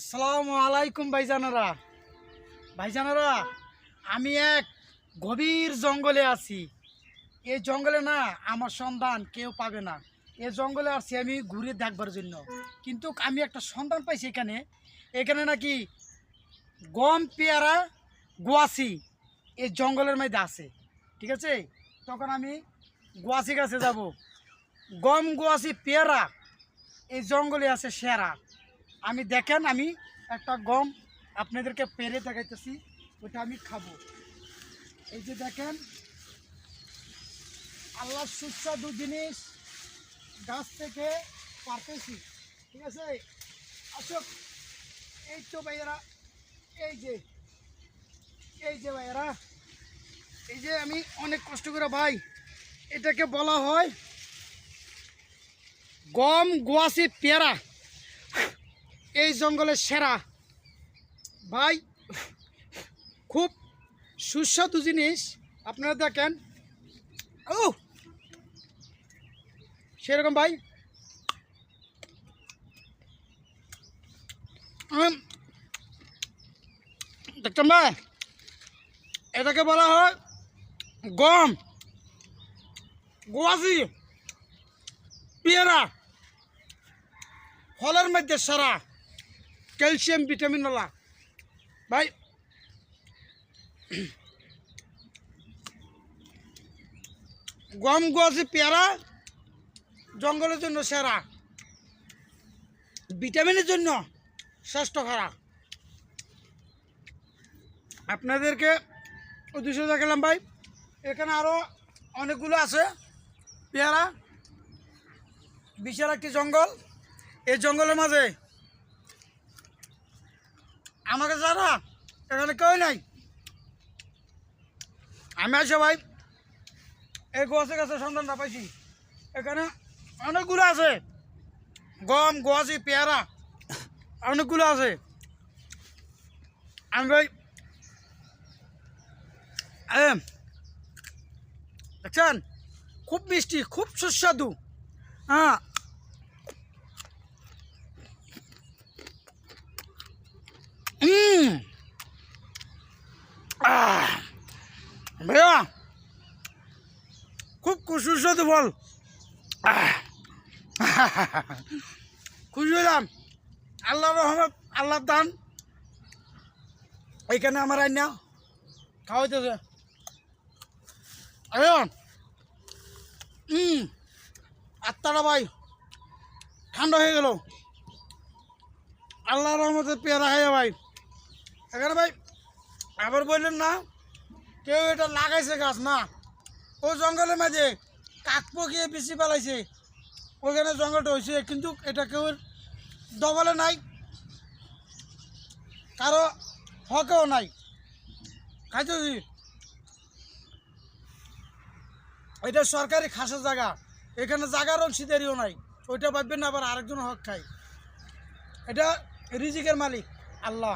আসসালামু আলাইকুম ভাইজানারা। ভাইজানারা, আমি এক গভীর জঙ্গলে আছি। এই জঙ্গলে না আমার সন্ধান কেউ পাবে না। এই জঙ্গলে আসছি আমি ঘুরে দেখবার জন্য। কিন্তু আমি একটা সন্ধান পাইছি এখানে। এখানে নাকি গম, পেয়ারা গোয়াসি এই জঙ্গলের মধ্যে আছে। ঠিক আছে? তখন আমি গোয়াসি গাছে যাব। গম গোয়াসি পেয়ারা, এই জঙ্গলে আছে সেরা। আমি দেখেন, আমি একটা গম আপনাদেরকে পেরে দেখাইতেছি, ওটা আমি খাব। এই যে দেখেন, আল্লাহ সুস্বাদু জিনিস গাছ থেকে পারতেছি, ঠিক আছে? আসুক, এই তো ভাইয়েরা, এই যে এই যে ভাইয়েরা, এই যে আমি অনেক কষ্ট করে, ভাই, এটাকে বলা হয় গম গোয়াশি পেয়ারা। এই জঙ্গলের সেরা। ভাই, খুব সুস্বাদু জিনিস। আপনারা দেখেন। ও! সেরকম ভাই। দেখছেন ভাই? এটাকে বলা হয় গম। গোয়াজি। পেয়ারা। ফলের মধ্যে সারা। ক্যালসিয়াম ভিটামিন ওলা ভাই। গম গোয়াসি পেয়ারা, জঙ্গলের জন্য সেরা। ভিটামিনের জন্য শ্রেষ্ঠ খারা। আপনাদেরকে উদ্দেশ্য দেখালাম ভাই। এখানে আরও অনেকগুলো আছে। পেয়ারা, বিশাল একটি জঙ্গল। এই জঙ্গলের মাঝে আমাকে যারা, এখানে কেউ নাই। আমি আসে ভাই, এই গোয়াসের কাছে সন্ধানটা পাইছি। এখানে অনেকগুলো আছে। গম গোয়াসি পেয়ারা, অনেকগুলো আছে। আমি ভাই দেখছেন? খুব মিষ্টি, খুব সুস্বাদু। হ্যাঁ হুম আহ, ভাইয়া খুব খু- সুস্বাদু ফল। আহ, খুশি হলাম। আল্লাহ রহমত আল্লাহ দান। এইখানে আমার আইনা। খাওয়াইতেছে। হুম আত্মাটা ভাই ঠান্ডা হয়ে গেল। আল্লাহ রহমতের পেয়ারা খাইয়া ভাই। এখানে ভাই, আবার বললেন না, কেউ এটা লাগাইছে গাছ না। ও জঙ্গলের মাঝে কাক পকিয়ে বেশি পালাইছে। ওখানে জঙ্গলটা হয়েছে কিন্তু এটা কেউ দবলে নাই, কারও হকেও নাই। খাইতে দি এটা সরকারি খাসের জায়গা, এখানে জায়গার অংশীদারিও নাই। ওইটা ভাববেন আবার আরেকজন হক খাই এটা রিজিকের মালিক, আল্লাহ।